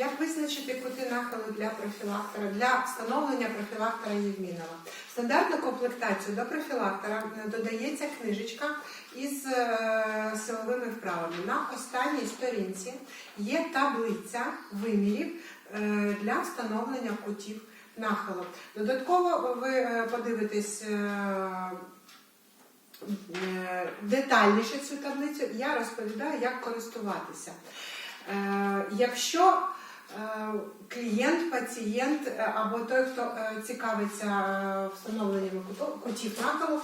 Як визначити кути нахилу для профілактора, для встановлення профілактора Євмінова? Стандартну комплектацію до профілактора е, додається книжечка із е, силовими вправами. На останній сторінці є таблиця вимірів е, для встановлення кутів нахилу. Додатково ви подивитесь. детальніше цю таблицю, я розповідаю, як користуватися. Якщо клієнт, пацієнт е, або той, хто е, цікавиться е, встановленням кутів нахилу,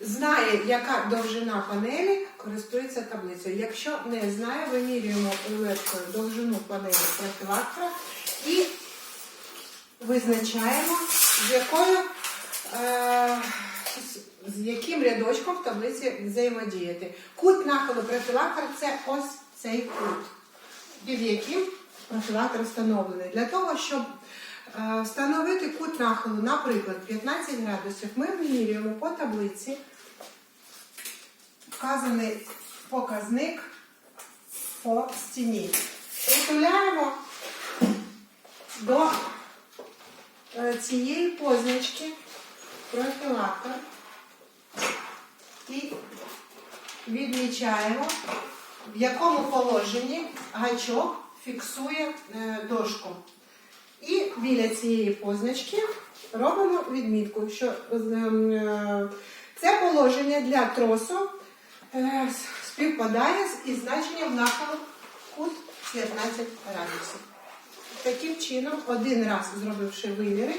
знає, яка довжина панелі, користується таблицею. Якщо не знає, вимірюємо рулеткою довжину панелі профілактора і визначаємо, з якою е, з яким рядочком в таблиці взаємодіяти. Кут нахилу профілактора це ось цей кут, під яким профілактор встановлений. Для того, щоб е, встановити кут нахилу, наприклад, 15 градусів, ми вимірюємо по таблиці вказаний показник по стіні. Притуляємо до е, цієї позначки профілактор і відмічаємо, в якому положенні гачок фіксує е, дошку. І біля цієї позначки робимо відмітку, що ем, е, це положення для тросу е, співпадає із значенням нахилу кут 15 градусів. Таким чином, один раз зробивши виміри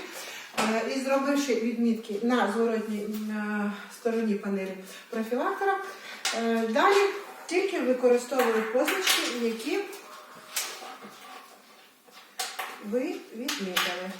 і зробивши відмітки на зворотній стороні панелі профілактора, далі тільки використовую позначки, які ви відмітили.